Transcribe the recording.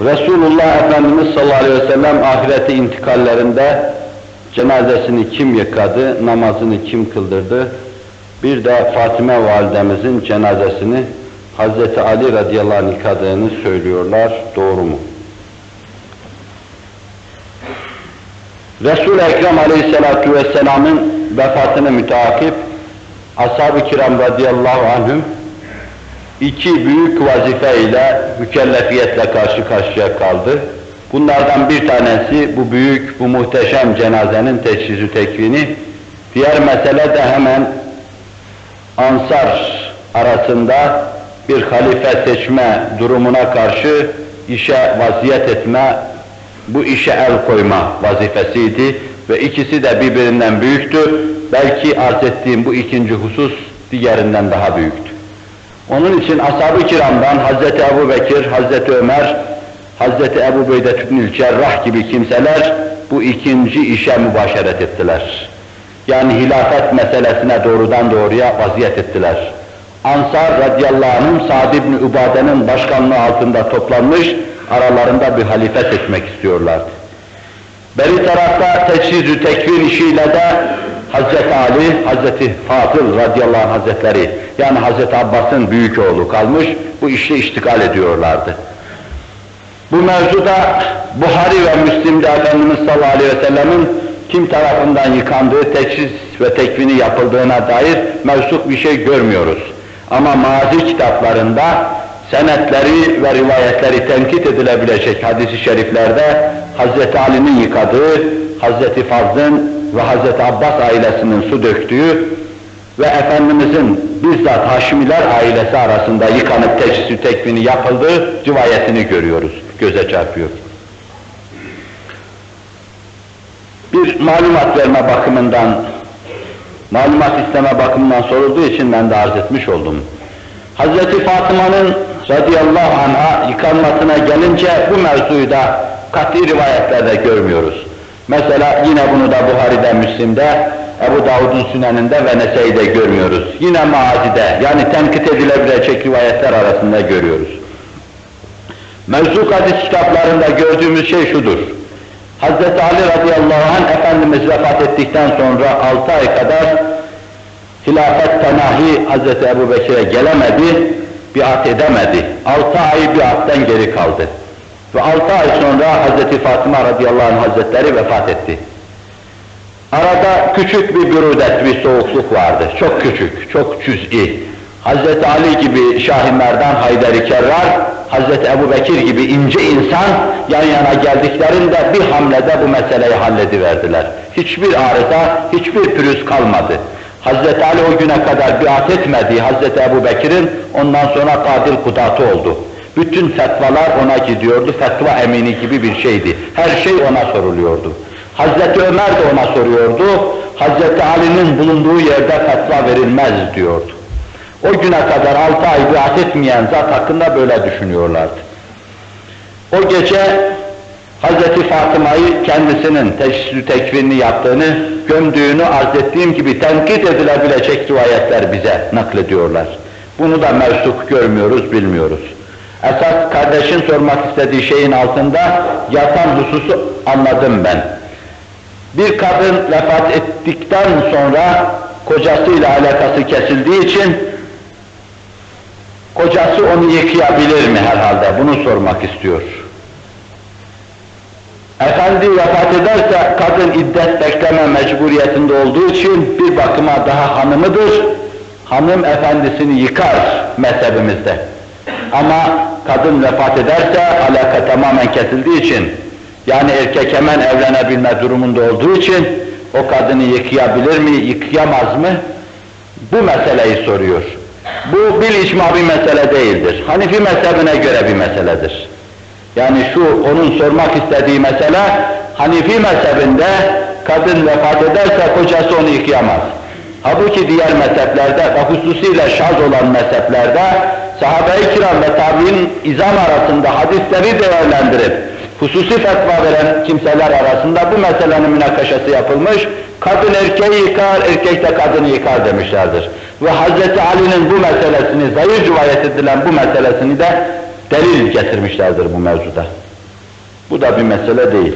Resulullah Efendimiz sallallahu aleyhi ve sellem ahireti intikallerinde cenazesini kim yıkadı, namazını kim kıldırdı? Bir de Fatime validemizin cenazesini Hazreti Ali radıyallahu anh yıkadığını söylüyorlar. Doğru mu? Resul-i Ekrem aleyhissalatu vesselamın vefatını müteakip ashab-ı kiram radıyallahu anhüm iki büyük vazife ile mükellefiyetle karşı karşıya kaldı. Bunlardan bir tanesi bu büyük, bu muhteşem cenazenin teçhizi tekvini. Diğer mesele de hemen Ansar arasında bir halife seçme durumuna karşı işe vaziyet etme, bu işe el koyma vazifesiydi ve ikisi de birbirinden büyüktü. Belki arz ettiğim bu ikinci husus diğerinden daha büyüktü. Onun için ashab-ı kiramdan Hazreti Ebu Bekir, Hazreti Ömer, Hazreti Ebu Beydet ibn Cerrah gibi kimseler bu ikinci işe mübaşeret ettiler. Yani hilafet meselesine doğrudan doğruya vaziyet ettiler. Ansar radıyallahu anh Sa'd ibn Ubade'nin başkanlığı altında toplanmış, aralarında bir halife seçmek istiyorlardı. Beri tarafta teçhizü tekvin işiyle de Hazreti Ali, Hazreti Fatıl radıyallahu anh hazretleri, yani Hazreti Abbas'ın büyük oğlu kalmış, bu işle iştikal ediyorlardı. Bu mevzuda Buhari ve Müslim'de Efendimiz sallallahu aleyhi ve sellemin kim tarafından yıkandığı, teçhiz ve tekvini yapıldığına dair mevsuk bir şey görmüyoruz. Ama mazi kitaplarında senetleri ve rivayetleri tenkit edilebilecek hadis-i şeriflerde Hazreti Ali'nin yıkadığı, Hazreti Fazl'ın ve Hazreti Abbas ailesinin su döktüğü ve Efendimizin bizzat Haşimiler ailesi arasında yıkanıp teçhisi tekvini yapıldığı rivayetini görüyoruz, göze çarpıyor. Bir malumat verme bakımından, malumat isteme bakımından sorulduğu için ben de arz etmiş oldum. Hazreti Fatıma'nın radıyallahu anh'a yıkanmasına gelince bu mevzuyu da kat'i rivayetlerde görmüyoruz. Mesela yine bunu da Buhari'de, Müslim'de, Ebu Davud'un süneninde ve Nese'de görmüyoruz. Yine Maazi'de, yani tenkit edilebilecek rivayetler arasında görüyoruz. Mevzu hadis kitaplarında gördüğümüz şey şudur. Hz. Ali radıyallahu anh Efendimiz vefat ettikten sonra altı ay kadar hilafet tenahi Hz. Ebu Bekir'e gelemedi, biat edemedi. Altı ay biattan geri kaldı. Ve altı ay sonra Hz. Fatıma radıyallahu anh hazretleri vefat etti. Arada küçük bir bürüdet, bir soğukluk vardı. Çok küçük, çok cüz'i. Hz. Ali gibi Şahinlerden Haydar-ı Kerrar, Hz. Ebu Bekir gibi ince insan yan yana geldiklerinde bir hamlede bu meseleyi hallediverdiler. Hiçbir arıza, hiçbir pürüz kalmadı. Hz. Ali o güne kadar biat etmediği Hz. Ebu Bekir'in ondan sonra kadil kudatı oldu. Bütün fetvalar ona gidiyordu, fetva emini gibi bir şeydi. Her şey ona soruluyordu. Hazreti Ömer de ona soruyordu, Hazreti Ali'nin bulunduğu yerde fetva verilmez diyordu. O güne kadar altı ay biat etmeyen zat hakkında böyle düşünüyorlardı. O gece Hazreti Fatıma'yı kendisinin teşhis tekvirini yaptığını, gömdüğünü arz ettiğim gibi tenkit edilebilecek rivayetler bize naklediyorlar. Bunu da mevsuk görmüyoruz, bilmiyoruz. Esas kardeşin sormak istediği şeyin altında yatan hususu anladım ben. Bir kadın vefat ettikten sonra kocasıyla alakası kesildiği için kocası onu yıkayabilir mi herhalde? Bunu sormak istiyor. Efendi vefat ederse kadın iddet bekleme mecburiyetinde olduğu için bir bakıma daha hanımıdır. Hanım efendisini yıkar mezhebimizde. Ama kadın vefat ederse alaka tamamen kesildiği için yani erkek hemen evlenebilme durumunda olduğu için o kadını yıkayabilir mi, yıkayamaz mı? Bu meseleyi soruyor. Bu bil icma bir mesele değildir. Hanifi mezhebine göre bir meseledir. Yani şu onun sormak istediği mesele Hanifi mezhebinde kadın vefat ederse kocası onu yıkayamaz. Halbuki diğer mezheplerde ve hususiyle şaz olan mezheplerde sahabe-i kiram ve tabi'in izam arasında hadisleri değerlendirip hususi fetva veren kimseler arasında bu meselenin münakaşası yapılmış, kadın erkeği yıkar, erkek de kadını yıkar demişlerdir. Ve Hz. Ali'nin bu meselesini, zayıf rivayet edilen bu meselesini de delil getirmişlerdir bu mevzuda. Bu da bir mesele değil.